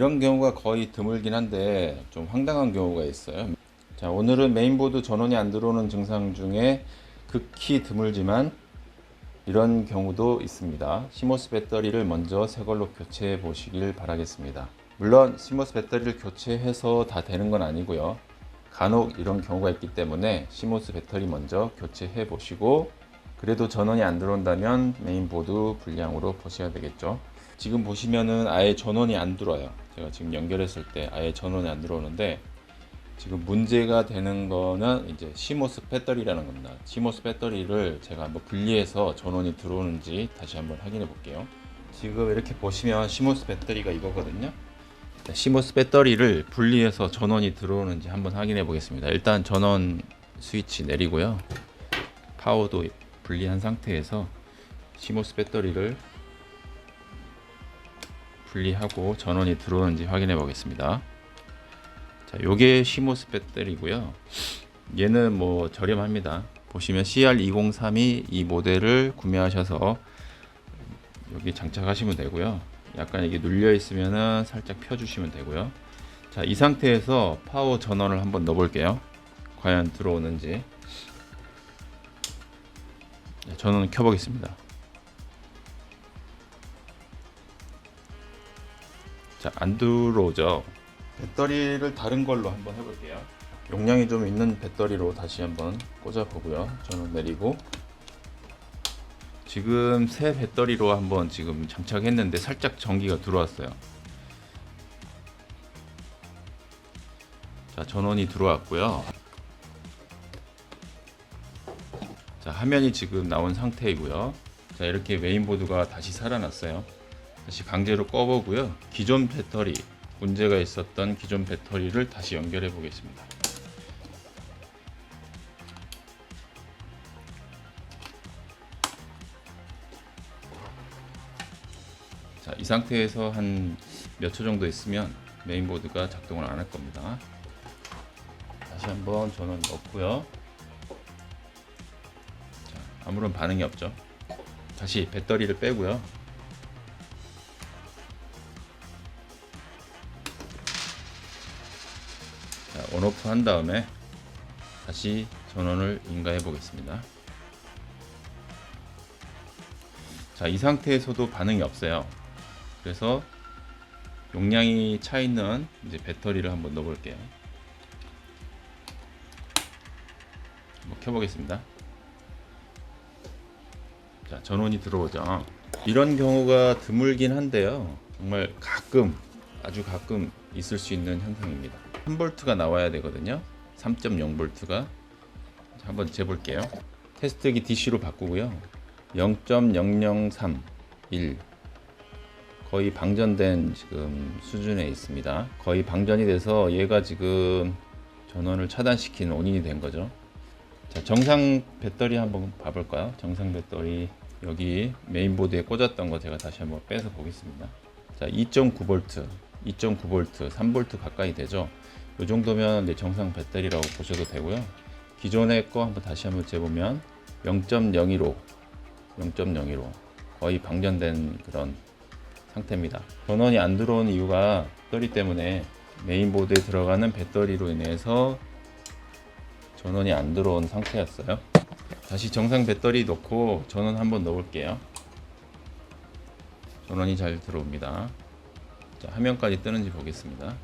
이런 경우가 거의 드물긴 한데 좀 황당한 경우가 있어요. 자, 오늘은 메인보드 전원이 안 들어오는 증상 중에 극히 드물지만 이런 경우도 있습니다. 시모스 배터리를 먼저 새 걸로 교체해 보시길 바라겠습니다. 물론 시모스 배터리를 교체해서 다 되는 건 아니고요. 간혹 이런 경우가 있기 때문에 시모스 배터리 먼저 교체해 보시고 그래도 전원이 안 들어온다면 메인보드 불량으로 보셔야 되겠죠. 지금 보시면은 아예 전원이 안 들어요. 제가 지금 연결했을 때 아예 전원이 안 들어오는데 지금 문제가 되는 거는 이제 시모스 배터리라는 겁니다. 시모스 배터리를 제가 한번 분리해서 전원이 들어오는지 다시 한번 확인해 볼게요. 지금 이렇게 보시면 시모스 배터리가 이거거든요. 자, 시모스 배터리를 분리해서 전원이 들어오는지 한번 확인해 보겠습니다. 일단 전원 스위치 내리고요. 파워도 분리한 상태에서 시모스 배터리를 분리하고 전원이 들어오는지 확인해 보겠습니다. 자, 요게 시모스 배터리고요. 얘는 뭐 저렴합니다. 보시면 CR2032 이 모델을 구매하셔서 여기 장착하시면 되고요. 약간 이게 눌려 있으면은 살짝 펴 주시면 되고요. 자, 이 상태에서 파워 전원을 한번 넣어 볼게요. 과연 들어오는지. 네, 전원을 켜 보겠습니다. 자, 안 들어오죠. 배터리를 다른 걸로 한번 해볼게요. 용량이 좀 있는 배터리로 다시 한번 꽂아 보고요. 전원 내리고 지금 새 배터리로 한번 지금 장착했는데 살짝 전기가 들어왔어요. 자, 전원이 들어왔고요. 자, 화면이 지금 나온 상태이고요. 자, 이렇게 메인보드가 다시 살아났어요. 다시 강제로 꺼보고요. 기존 배터리 문제가 있었던 기존 배터리를 다시 연결해 보겠습니다. 자, 이 상태에서 한 몇 초 정도 있으면 메인보드가 작동을 안 할 겁니다. 다시 한번 전원 넣고요. 자, 아무런 반응이 없죠. 다시 배터리를 빼고요. 온오프 한 다음에 다시 전원을 인가해 보겠습니다. 자, 이 상태에서도 반응이 없어요. 그래서 용량이 차 있는 이제 배터리를 한번 넣어 볼게요. 한번 켜 보겠습니다. 자, 전원이 들어오죠. 이런 경우가 드물긴 한데요. 정말 가끔 아주 가끔 있을 수 있는 현상입니다. 3볼트가 나와야 되거든요. 3.0볼트가 한번 재볼게요. 테스트기 DC로 바꾸고요. 0.0031 거의 방전된 지금 수준에 있습니다. 거의 방전이 돼서 얘가 지금 전원을 차단시킨 원인이 된 거죠. 자, 정상 배터리 한번 봐볼까요? 정상 배터리 여기 메인보드에 꽂았던 거 제가 다시 한번 빼서 보겠습니다. 자, 2.9V, 2.9V, 3V 가까이 되죠. 이 정도면 이제 정상 배터리라고 보셔도 되고요. 기존의 거 한번 다시 한번 재보면 0.015, 0.015 거의 방전된 그런 상태입니다. 전원이 안 들어온 이유가 배터리 때문에 메인보드에 들어가는 배터리로 인해서 전원이 안 들어온 상태였어요. 다시 정상 배터리 넣고 전원 한번 넣을게요. 전원이 잘 들어옵니다. 자, 화면까지 뜨는지 보겠습니다.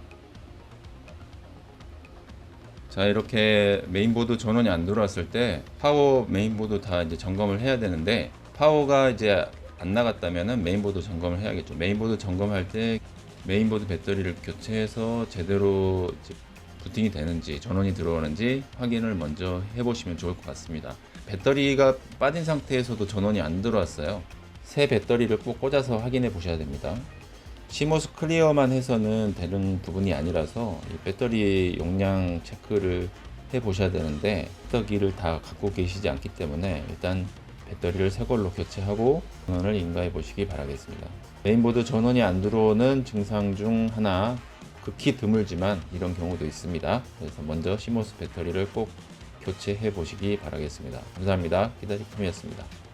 자, 이렇게 메인보드 전원이 안 들어왔을 때 파워 메인보드 다 이제 점검을 해야 되는데 파워가 이제 안 나갔다면은 메인보드 점검을 해야겠죠. 메인보드 점검할 때 메인보드 배터리를 교체해서 제대로 부팅이 되는지 전원이 들어오는지 확인을 먼저 해보시면 좋을 것 같습니다. 배터리가 빠진 상태에서도 전원이 안 들어왔어요. 새 배터리를 꼭 꽂아서 확인해 보셔야 됩니다. 시모스 클리어만 해서는 되는 부분이 아니라서 이 배터리 용량 체크를 해 보셔야 되는데 배터기를 다 갖고 계시지 않기 때문에 일단 배터리를 새 걸로 교체하고 전원을 인가해 보시기 바라겠습니다. 메인보드 전원이 안 들어오는 증상 중 하나 극히 드물지만 이런 경우도 있습니다. 그래서 먼저 시모스 배터리를 꼭 교체해 보시기 바라겠습니다. 감사합니다. 기다리품이었습니다.